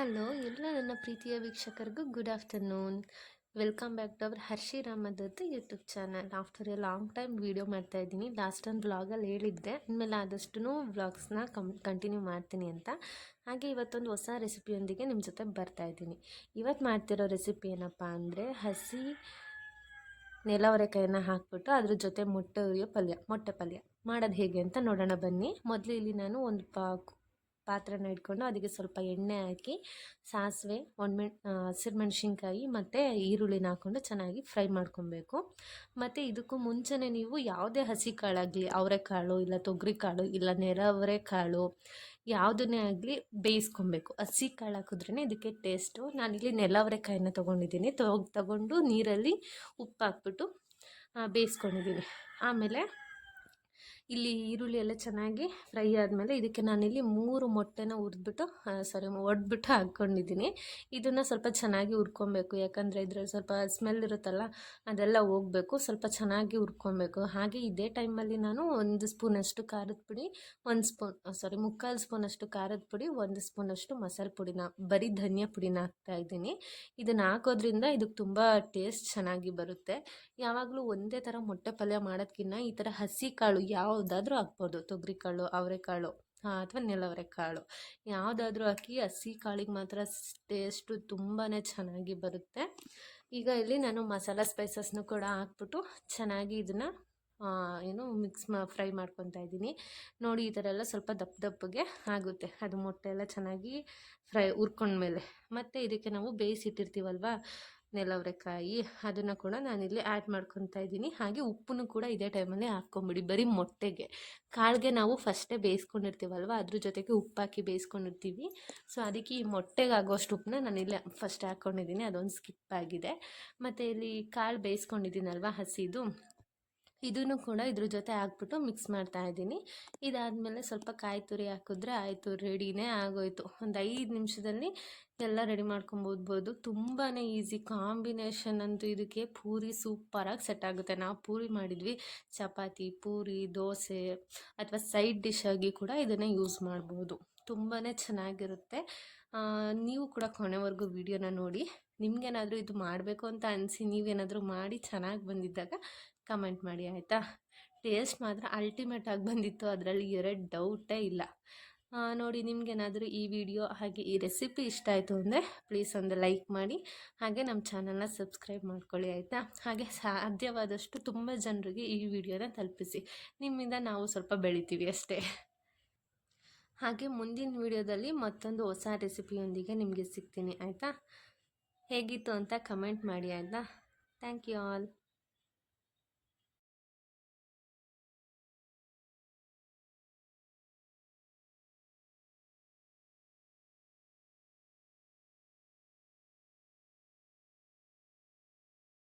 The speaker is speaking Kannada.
ಹಲೋ, ಎಲ್ಲ ನನ್ನ ಪ್ರೀತಿಯ ವೀಕ್ಷಕರಿಗೂ good afternoon welcome back to our Harshi Ramadattu YouTube channel after a long time video ಮಾಡ್ತಾ ಇದ್ದೀನಿ. ಲಾಸ್ಟ್ ಒಂದು ವ್ಲಾಗಲ್ಲಿ ಹೇಳಿದ್ದೆ. ಇನ್ಮೇಲೆ ಆದಷ್ಟು ವ್ಲಾಗ್ಸ್ನ ಕಮ್ ಕಂಟಿನ್ಯೂ ಮಾಡ್ತೀನಿ ಅಂತ. ಹಾಗೆ ಇವತ್ತೊಂದು ಹೊಸ ರೆಸಿಪಿಯೊಂದಿಗೆ ನಿಮ್ಮ ಜೊತೆ ಬರ್ತಾ ಇದ್ದೀನಿ. ಇವತ್ತು ಮಾಡ್ತಿರೋ ರೆಸಿಪಿ ಏನಪ್ಪ ಅಂದರೆ ಹಸಿ ನೆಲವರೆಕಾಯನ್ನು ಹಾಕ್ಬಿಟ್ಟು ಅದ್ರ ಜೊತೆ ಮೊಟ್ಟೆ ಪಲ್ಯ ಮೊಟ್ಟೆ ಪಲ್ಯ. ಮಾಡೋದು ಹೇಗೆ ಅಂತ ನೋಡೋಣ ಬನ್ನಿ. ಮೊದಲು ಇಲ್ಲಿ ನಾನು ಒಂದು ಪಾ ಪಾತ್ರೆನ ಇಟ್ಕೊಂಡು ಅದಕ್ಕೆ ಸ್ವಲ್ಪ ಎಣ್ಣೆ ಹಾಕಿ, ಸಾಸಿವೆ ಒಣಮೆಣ್ ಹಸಿರು ಮೆಣಸಿನ್ಕಾಯಿ ಮತ್ತು ಈರುಳ್ಳಿನ ಹಾಕ್ಕೊಂಡು ಚೆನ್ನಾಗಿ ಫ್ರೈ ಮಾಡ್ಕೊಬೇಕು. ಮತ್ತು ಇದಕ್ಕೂ ಮುಂಚೆನೇ ನೀವು ಯಾವುದೇ ಹಸಿ ಕಾಳಾಗಲಿ ಅವರೆಕಾಳು ಇಲ್ಲ ತೊಗರಿ ಕಾಳು ಇಲ್ಲ ನೆರವರೆ ಕಾಳು ಯಾವುದನ್ನೇ ಆಗಲಿ ಬೇಯಿಸ್ಕೊಬೇಕು. ಹಸಿ ಕಾಳು ಹಾಕಿದ್ರೇ ಇದಕ್ಕೆ ಟೇಸ್ಟು. ನಾನಿಲ್ಲಿ ನೆಲವರೆಕಾಯಿನ ತೊಗೊಂಡಿದ್ದೀನಿ. ತಗೊಂಡು ನೀರಲ್ಲಿ ಉಪ್ಪು ಹಾಕ್ಬಿಟ್ಟು ಬೇಯಿಸ್ಕೊಂಡಿದ್ದೀನಿ ಆಮೇಲೆ ಇಲ್ಲಿ ಈರುಳ್ಳಿ ಎಲ್ಲ ಚೆನ್ನಾಗಿ ಫ್ರೈ ಆದಮೇಲೆ ಇದಕ್ಕೆ ನಾನಿಲ್ಲಿ ಮೂರು ಮೊಟ್ಟೆನ ಹುರಿದ್ಬಿಟ್ಟು ಸಾರಿ ಒಡ್ಬಿಟ್ಟು ಹಾಕ್ಕೊಂಡಿದ್ದೀನಿ ಇದನ್ನು ಸ್ವಲ್ಪ ಚೆನ್ನಾಗಿ ಹುರ್ಕೊಬೇಕು. ಯಾಕಂದರೆ ಇದರಲ್ಲಿ ಸ್ವಲ್ಪ ಸ್ಮೆಲ್ ಇರುತ್ತಲ್ಲ, ಅದೆಲ್ಲ ಹೋಗಬೇಕು. ಸ್ವಲ್ಪ ಚೆನ್ನಾಗಿ ಹುರ್ಕೊಬೇಕು. ಹಾಗೆ ಇದೇ ಟೈಮಲ್ಲಿ ನಾನು ಒಂದು ಸ್ಪೂನಷ್ಟು ಖಾರದ ಪುಡಿ, ಒಂದು ಸ್ಪೂನ್ ಸಾರಿ ಮುಕ್ಕಾಲು ಸ್ಪೂನಷ್ಟು ಖಾರದ ಪುಡಿ, ಒಂದು ಸ್ಪೂನಷ್ಟು ಮಸಾಲೆ ಪುಡಿನ, ಬರೀ ಧನಿಯಾ ಪುಡಿನ ಹಾಕ್ತಾ ಇದ್ದೀನಿ. ಇದನ್ನು ಹಾಕೋದ್ರಿಂದ ಇದಕ್ಕೆ ತುಂಬ ಟೇಸ್ಟ್ ಚೆನ್ನಾಗಿ ಬರುತ್ತೆ. ಯಾವಾಗಲೂ ಒಂದೇ ಥರ ಮೊಟ್ಟೆ ಪಲ್ಯ ಮಾಡೋದಕ್ಕಿಂತ ಈ ಥರ ಹಸಿ ಕಾಳು ಯಾವ ಯಾವುದಾದ್ರೂ ಹಾಕ್ಬೋದು, ತೊಗರಿಕಾಳು, ಅವರೆಕಾಳು ಅಥವಾ ನೆಲವರೆಕಾಳು. ಯಾವುದಾದ್ರೂ ಹಾಕಿ ಹಸಿ ಕಾಳಿಗೆ ಮಾತ್ರ ಟೇಸ್ಟು ತುಂಬಾ ಚೆನ್ನಾಗಿ ಬರುತ್ತೆ. ಈಗ ಇಲ್ಲಿ ನಾನು ಮಸಾಲ ಸ್ಪೈಸಸ್ನು ಕೂಡ ಹಾಕ್ಬಿಟ್ಟು ಚೆನ್ನಾಗಿ ಇದನ್ನು ಏನು ಮಿಕ್ಸ್ ಮಾ ಫ್ರೈ ಮಾಡ್ಕೊತಾ ಇದ್ದೀನಿ. ನೋಡಿ, ಈ ಥರ ಎಲ್ಲ ಸ್ವಲ್ಪ ದಪ್ಪ ದಪ್ಪಗೆ ಆಗುತ್ತೆ. ಅದು ಮೊಟ್ಟೆ ಎಲ್ಲ ಚೆನ್ನಾಗಿ ಫ್ರೈ ಹುರ್ಕೊಂಡ್ಮೇಲೆ. ಮತ್ತು ಇದಕ್ಕೆ ನಾವು ಬೇಯಿಸಿಟ್ಟಿರ್ತೀವಲ್ವ? ನೆಲವರೆಕಾಯಿ ಅದನ್ನು ಕೂಡ ನಾನಿಲ್ಲಿ ಆ್ಯಡ್ ಮಾಡ್ಕೊತಾ ಇದ್ದೀನಿ. ಹಾಗೆ ಉಪ್ಪನ್ನು ಕೂಡ ಇದೇ ಟೈಮಲ್ಲಿ ಹಾಕ್ಕೊಂಬಿಡಿ ಬರೀ ಮೊಟ್ಟೆಗೆ. ಕಾಳಿಗೆ ನಾವು ಫಸ್ಟೇ ಬೇಯಿಸ್ಕೊಂಡಿರ್ತೀವಲ್ವ, ಅದ್ರ ಜೊತೆಗೆ ಉಪ್ಪು ಹಾಕಿ ಬೇಯಿಸ್ಕೊಂಡಿರ್ತೀವಿ. ಸೊ ಅದಕ್ಕೆ ಈ ಮೊಟ್ಟೆಗೆ ಆಗೋಷ್ಟು ಉಪ್ಪನ್ನ ನಾನಿಲ್ಲಿ ಫಸ್ಟ್ ಹಾಕ್ಕೊಂಡಿದ್ದೀನಿ, ಅದೊಂದು ಸ್ಕಿಪ್ ಆಗಿದೆ. ಮತ್ತು ಇಲ್ಲಿ ಕಾಳು ಬೇಯಿಸ್ಕೊಂಡಿದ್ದೀನಲ್ವ ಹಸಿದು. ಇದನ್ನು ಕೂಡ ಇದ್ರ ಜೊತೆ ಹಾಕ್ಬಿಟ್ಟು ಮಿಕ್ಸ್ ಮಾಡ್ತಾ ಇದ್ದೀನಿ. ಇದಾದಮೇಲೆ ಸ್ವಲ್ಪ ಕಾಯಿ ತುರಿ ಹಾಕಿದ್ರೆ ಆಯಿತು ರೆಡಿನೇ ಆಗೋಯಿತು. ಒಂದು ಐದು ನಿಮಿಷದಲ್ಲಿ ಎಲ್ಲ ರೆಡಿ ಮಾಡ್ಕೊಬೋದ್ಬೋದು ತುಂಬಾ ಈಸಿ ಕಾಂಬಿನೇಷನ್ ಅಂತೂ ಇದಕ್ಕೆ ಪೂರಿ ಸೂಪರಾಗಿ ಸೆಟ್ ಆಗುತ್ತೆ. ನಾವು ಪೂರಿ ಮಾಡಿದ್ವಿ. ಚಪಾತಿ, ಪೂರಿ, ದೋಸೆ ಅಥವಾ ಸೈಡ್ ಡಿಶ್ ಆಗಿ ಕೂಡ ಇದನ್ನು ಯೂಸ್ ಮಾಡ್ಬೋದು. ತುಂಬಾ ಚೆನ್ನಾಗಿರುತ್ತೆ. ನೀವು ಕೂಡ ಕೊನೆವರೆಗೂ ವಿಡಿಯೋನ ನೋಡಿ. ನಿಮಗೇನಾದರೂ ಇದು ಮಾಡಬೇಕು ಅಂತ ಅನಿಸಿ ನೀವೇನಾದರೂ ಮಾಡಿ ಚೆನ್ನಾಗಿ ಬಂದಿದ್ದಾಗ ಕಮೆಂಟ್ ಮಾಡಿ, ಆಯಿತಾ? ಟೇಸ್ಟ್ ಮಾತ್ರ ಅಲ್ಟಿಮೇಟ್ ಆಗಿ ಬಂದಿತ್ತು. ಅದರಲ್ಲಿ ಎರಡು ಡೌಟೇ ಇಲ್ಲ. ನೋಡಿ, ನಿಮಗೇನಾದರೂ ಈ ವಿಡಿಯೋ ಹಾಗೆ ಈ ರೆಸಿಪಿ ಇಷ್ಟ ಆಯಿತು ಅಂದರೆ ಪ್ಲೀಸ್ ಒಂದು ಲೈಕ್ ಮಾಡಿ. ಹಾಗೆ ನಮ್ಮ ಚಾನಲ್ನ ಸಬ್ಸ್ಕ್ರೈಬ್ ಮಾಡ್ಕೊಳ್ಳಿ, ಆಯಿತಾ? ಹಾಗೆ ಸಾಧ್ಯವಾದಷ್ಟು ತುಂಬ ಜನರಿಗೆ ಈ ವಿಡಿಯೋನ ತಲುಪಿಸಿ. ನಿಮ್ಮಿಂದ ನಾವು ಸ್ವಲ್ಪ ಬೆಳಿತೀವಿ ಅಷ್ಟೇ. ಹಾಗೆ ಮುಂದಿನ ವಿಡಿಯೋದಲ್ಲಿ ಮತ್ತೊಂದು ಹೊಸ ರೆಸಿಪಿಯೊಂದಿಗೆ ನಿಮಗೆ ಸಿಗ್ತೀನಿ, ಆಯಿತಾ? ಹೇಗಿತ್ತು ಅಂತ ಕಮೆಂಟ್ ಮಾಡಿ, ಆಯಿತಾ? Thank you all.